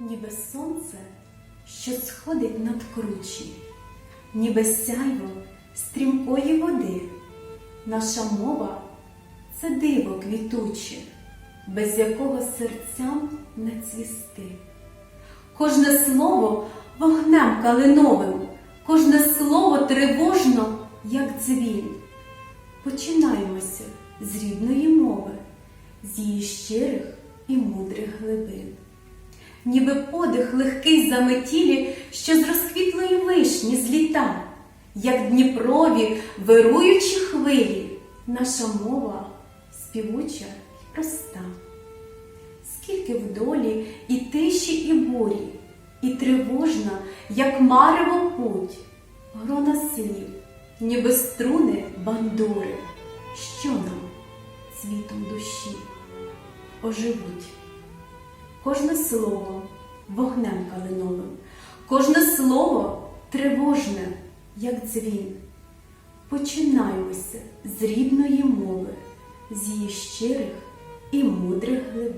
ніби сонце, що сходить над кручі, ніби сяйво стрімкої води. Наша мова це диво квітуче, без якого серцям не цвісти. Кожне слово вогнем калиновим, кожне слово тривожно, як дзвін. Починаємося з рідної мови, з її щирих і мудрих глибин. Ніби подих легкий заметілі, що з розквітлої вишні зліта, як Дніпрові вируючі хвилі, наша мова співуча й проста. Скільки в долі і тиші, і бурі, і тривожна, як марево путь, грона слів, ніби струни бандури, що нам цвітом душі оживуть. Кожне слово вогнем калиновим, кожне слово тривожне, як дзвін. Починаємося з рідної мови, з її щирих і мудрих глибин.